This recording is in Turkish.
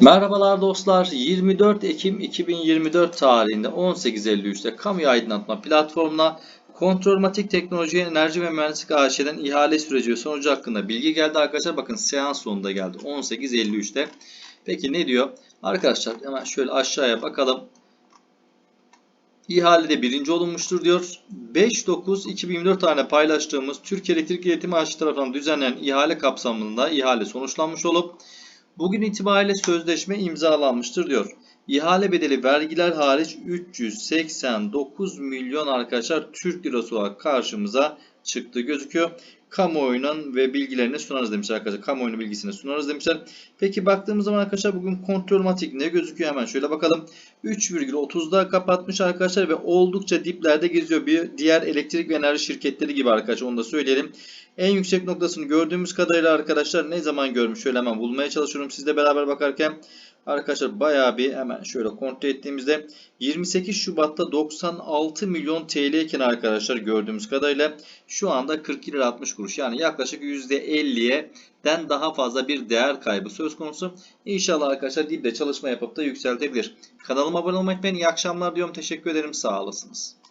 Merhabalar dostlar. 24 Ekim 2024 tarihinde 18.53'te kamu aydınlatma platformuna Kontrolmatik Teknoloji, Enerji ve Mühendislik AŞ'den ihale süreci ve sonucu hakkında bilgi geldi arkadaşlar. Bakın seans sonunda geldi 18.53'te. Peki ne diyor? Arkadaşlar hemen şöyle aşağıya bakalım. İhalede birinci olunmuştur diyor. 5.9.2024 tane paylaştığımız Türkiye Elektrik İletimi AŞ tarafından düzenlenen ihale kapsamında ihale sonuçlanmış olup Bugün itibariyle sözleşme imzalanmıştır diyor. İhale bedeli vergiler hariç 389 milyon arkadaşlar Türk lirası olarak karşımıza çıktı gözüküyor. Kamuoyunun ve bilgilerini sunarız demişler arkadaşlar. Kamuoyunun bilgisini sunarız demişler. Peki baktığımız zaman arkadaşlar bugün kontrolmatik ne gözüküyor hemen şöyle bakalım. 3,30'da kapatmış arkadaşlar ve oldukça diplerde geziyor. Bir diğer elektrik ve enerji şirketleri gibi arkadaşlar onu da söyleyelim. En yüksek noktasını gördüğümüz kadarıyla arkadaşlar ne zaman görmüş şöyle hemen bulmaya çalışıyorum sizle beraber bakarken. Arkadaşlar bayağı bir hemen şöyle kontrol ettiğimizde 28 Şubat'ta 96 milyon TL iken arkadaşlar gördüğümüz kadarıyla şu anda 42 lira 60 kuruş yani yaklaşık %50'ye den daha fazla bir değer kaybı söz konusu. İnşallah arkadaşlar dipte çalışma yapıp da yükseltebilir. Kanalıma abone olmayı unutmayın. İyi akşamlar diyorum. Teşekkür ederim. Sağ olasınız.